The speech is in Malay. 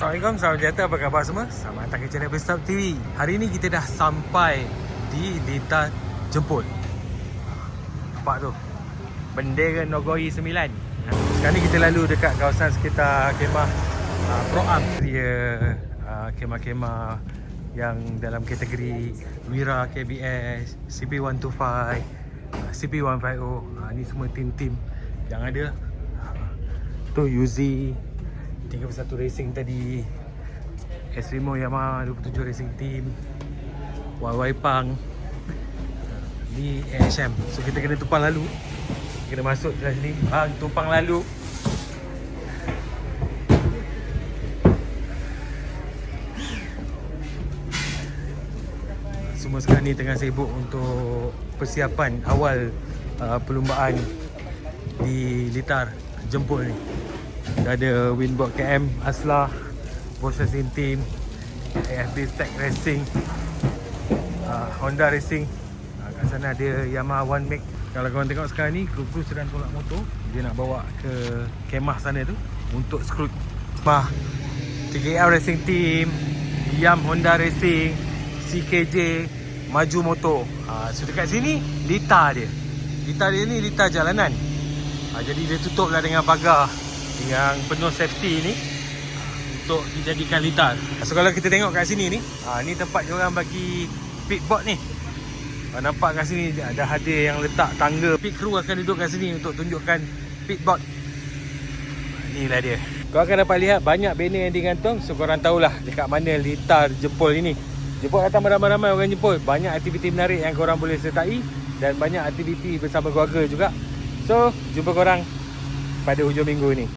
Assalamualaikum, salam sejahtera, apa khabar semua? Selamat datang ke channel Bestap TV Hari ni kita dah sampai di Lita Jemput. Nampak tu? Bendera Nogoi 9 Sekarang ni kita lalu dekat kawasan sekitar kemah uh, Pro Am. Dia uh, kemah-kemah yang dalam kategori Wira KBS, CP125, uh, CP150 uh, Ni semua tim-tim yang ada. Tu Yuzi 31 Racing tadi. S5 Yamaha 27 Racing Team. YY Pang. Ni ASM So kita kena tumpang lalu. Kena masuk dalam sini Bang tumpang lalu. Semua sekarang ni tengah sibuk untuk persiapan awal uh, perlumbaan di Litar Jemput ni Dah ada Winboard KM Aslah Bosch Racing Team AFB Tech Racing uh, Honda Racing. Uh, Kat sana ada Yamaha One Make. Kalau korang tengok sekarang ni Kru-kru sedang tolak motor. Dia nak bawa ke kemah sana tu Untuk skrut Bah 3R Racing Team Yam Honda Racing CKJ Maju Motor. Uh, So dekat sini Lita dia. Lita dia ni Lita jalanan. Uh, Jadi dia tutup lah dengan pagar yang penuh safety ni untuk dijadikan litar. So kalau kita tengok kat sini ni, ha, ni tempat dia orang bagi pitboard ni. Ha, nampak kat sini ada ada yang letak tangga. Pit crew akan duduk kat sini untuk tunjukkan pitboard. Ha, inilah dia. Kau akan dapat lihat banyak banner yang digantung. So korang tahulah dekat mana litar jempol ini. Jempol datang ramai-ramai orang jempol. Banyak aktiviti menarik yang korang boleh sertai. Dan banyak aktiviti bersama keluarga juga. So, jumpa korang pada hujung minggu ni.